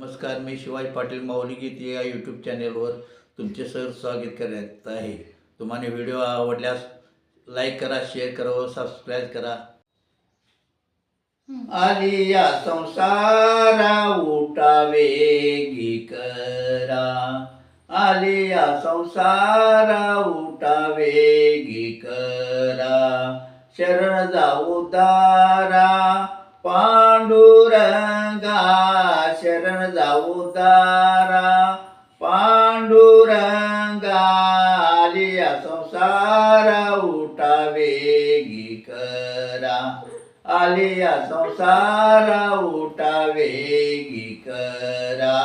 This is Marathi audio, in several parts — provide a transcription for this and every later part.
नमस्कार मी शिवाजी पाटील माऊली गीत या यूट्यूब चॅनेलवर तुमचे सर स्वागत करत आहे. तुम्हाला व्हिडिओ आवडल्यास लाईक करा शेअर करा व सबस्क्राईब करा. आली या संसारा उठावे गी करा. आली या संसारा उठावे गी करा. शरण जाऊ दारा पांडुरंगा पांडुरंगा संसार या संसारा करा आलिया संसार उठावे वेगी करा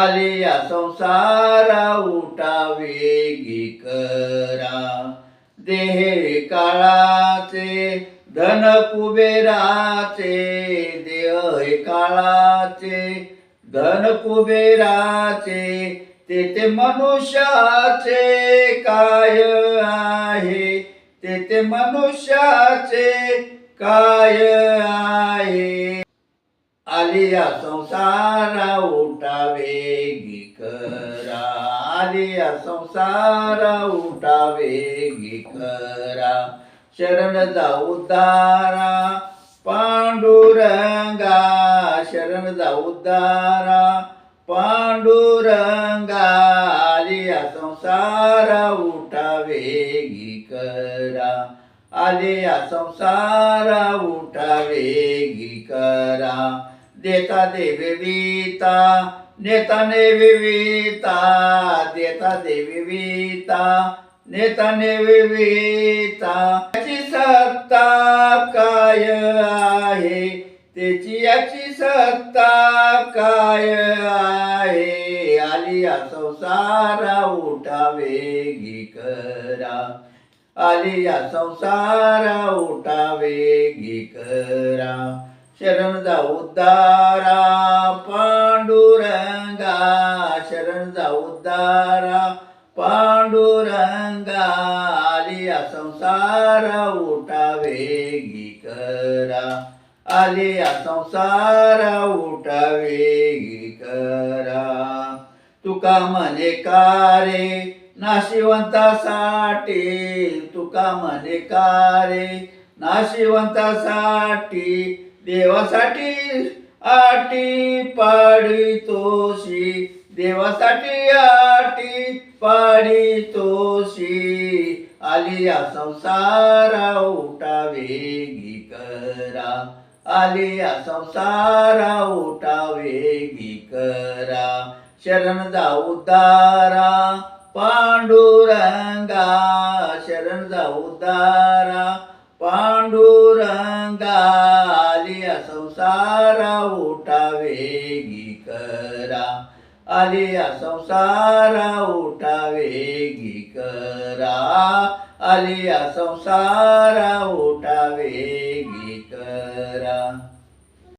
आलिया संसार उठावे वेगी करा देहे काळाचे धन कुबेराचे देह काळाचे धन कुबेराचे तेथे मनुष्याचे काय आहे? तेथे मनुष्याचे काय आहे? आलिया संसारा उठावे करा. आलिया संसारा उठावे करा. शरण जाऊ दारा पांडुरंगा. शरण जाऊ दारा पांडुरंगा. करा. आलिया संसारा उठा वेगी करा. देता देवी विता नेता विविता देता देवी विता नेता विविता त्याची सत्ता काय आहे? त्याची याची सत्ता काय आहे? आलिया संसारा उठा वेगी करा. आली या संसारा उठावे गी करा शरण जाऊ दारा पांडुरंगा शरण जाऊ दारा पांडुरंगा आलिया संसारा उठावे गी करा आली या संसारा उठावे गी करा तुका मने कारे नाशिवंतासाठी तुका म्हणे कारे नाशिवंतासाठी देवासाठी आटी पाडी तोशी देवासाठी आटी पाडी तोशी आली या संसारा उठावे वेगी करा. आलिया संसारा उठावे वेगी करा. शरण जाऊ दारा. पांडुरंगा शरण जाऊ दारा पांडुरंगा आलिया संसारा उठावे वेगी करा. आलिया संसारा उठावे वेगी करा. आलिया संसारा करा.